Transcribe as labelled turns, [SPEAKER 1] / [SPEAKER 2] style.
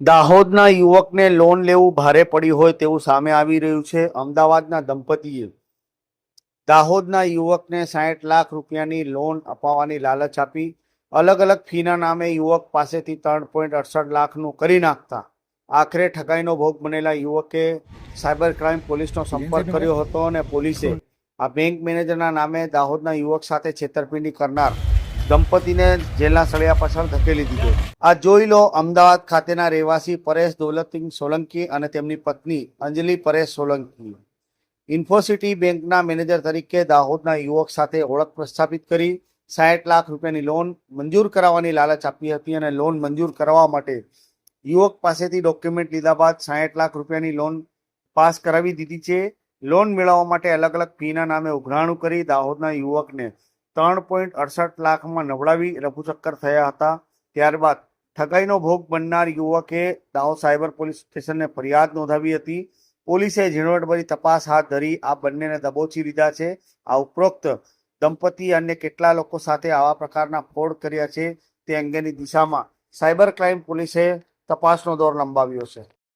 [SPEAKER 1] દાહોદના યુવકને લોન લેવું ભારે પડ્યું હોય તેવું સામે આવી રહ્યું છે અમદાવાદના દંપતીએ. દાહોદના યુવકને સાઠ લાખ રૂપિયાની લોન અપાવવાની લાલચ આપી અલગ અલગ ફીના નામે યુવક પાસેથી ત્રણ પોઈન્ટ અડસઠ લાખનું કરી નાખતા. આખરે ઠગાઈનો ભોગ બનેલા યુવકે સાયબર ક્રાઇમ પોલીસનો સંપર્ક કર્યો હતો અને પોલીસે આ બેંક મેનેજરના નામે દાહોદના યુવક સાથે છેતરપિંડી કરનાર દંપતીને જેલના સળિયા પાછળ ધકેલી દીધો. આ જોઈ લો, અમદાવાદ ખાતેના રહેવાસી પરેશ દોલતસિંહ સોલંકી અને તેમની પત્ની અંજલિ પરેશ સોલંકી. ઇન્ફોસિટી બેંકના મેનેજર તરીકે દાહોદના યુવક સાથે ઓળખ પ્રસ્થાપિત કરી, સાઠ લાખ રૂપિયાની લોન મંજૂર કરાવવાની લાલચ આપી હતી અને લોન મંજૂર કરવા માટે યુવક પાસેથી ડોક્યુમેન્ટ લીધા બાદ સાઠ લાખ રૂપિયાની લોન પાસ કરાવી દીધી છે. લોન મેળવવા માટે અલગ અલગ ફીના નામે ઉઘરાણું કરી દાહોદના યુવકને ત્રણ પોઈન્ટ અડસઠ લાખમાં નવડાવી રફુચક્કર થયા હતા. ત્યારબાદ ઠગાઈનો ભોગ બનનાર યુવકે દાહોદ સાયબર પોલીસ સ્ટેશનને ફરિયાદ નોંધાવી હતી. પોલીસે ઝીણવટભરી તપાસ હાથ ધરી આ બંનેને દબોચી લીધા છે. આ ઉપરોક્ત દંપતી અને કેટલા લોકો સાથે આવા પ્રકારના ફોડ કર્યા છે તે અંગેની દિશામાં સાયબર ક્રાઇમ પોલીસે તપાસનો દોર લંબાવ્યો છે.